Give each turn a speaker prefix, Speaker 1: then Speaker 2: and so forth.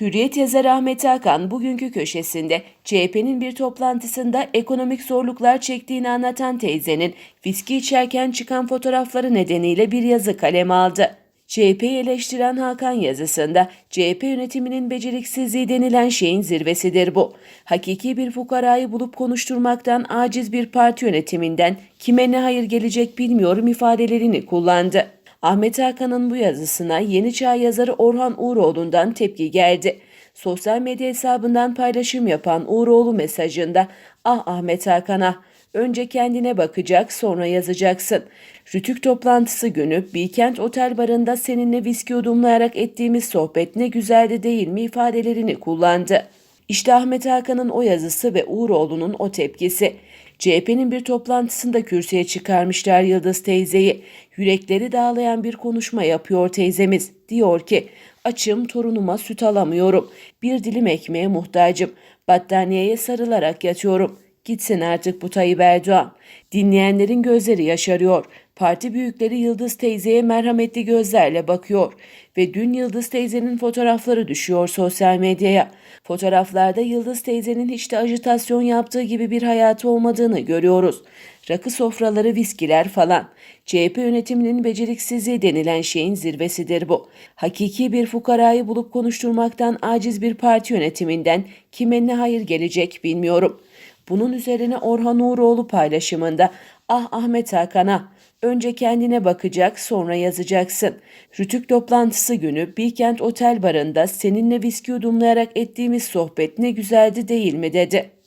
Speaker 1: Hürriyet yazarı Ahmet Hakan bugünkü köşesinde CHP'nin bir toplantısında ekonomik zorluklar çektiğini anlatan teyzenin viski içerken çıkan fotoğrafları nedeniyle bir yazı kaleme aldı. CHP'yi eleştiren Hakan yazısında CHP yönetiminin beceriksizliği denilen şeyin zirvesidir bu. Hakiki bir fukarayı bulup konuşturmaktan aciz bir parti yönetiminden kime ne hayır gelecek bilmiyorum ifadelerini kullandı. Ahmet Hakan'ın bu yazısına Yeni Çağ yazarı Orhan Uğuroğlu'ndan tepki geldi. Sosyal medya hesabından paylaşım yapan Uğuroğlu mesajında "Ah Ahmet Hakan'a önce kendine bakacak sonra yazacaksın. Rütük toplantısı günü Bilkent Otel barında seninle viski yudumlayarak ettiğimiz sohbet ne güzeldi değil mi ifadelerini kullandı. İşte Ahmet Hakan'ın o yazısı ve Uğuroğlu'nun o tepkisi. CHP'nin bir toplantısında kürsüye çıkarmışlar Yıldız teyzeyi. Yürekleri dağlayan bir konuşma yapıyor teyzemiz. Diyor ki, açım torunuma süt alamıyorum. Bir dilim ekmeğe muhtacım. Battaniyeye sarılarak yatıyorum. Gitsin artık bu Tayyip Erdoğan. Dinleyenlerin gözleri yaşarıyor. Parti büyükleri Yıldız teyzeye merhametli gözlerle bakıyor. Ve dün Yıldız teyzenin fotoğrafları düşüyor sosyal medyaya. Fotoğraflarda Yıldız teyzenin hiç de ajitasyon yaptığı gibi bir hayatı olmadığını görüyoruz. Rakı sofraları, viskiler falan. CHP yönetiminin beceriksizliği denilen şeyin zirvesidir bu. Hakiki bir fukarayı bulup konuşturmaktan aciz bir parti yönetiminden kime ne hayır gelecek bilmiyorum. Bunun üzerine Orhan Uğuroğlu paylaşımında ah Ahmet Hakan'a önce kendine bakacak sonra yazacaksın. Rütük toplantısı günü Bilkent Otel barında seninle viski yudumlayarak ettiğimiz sohbet ne güzeldi değil mi dedi.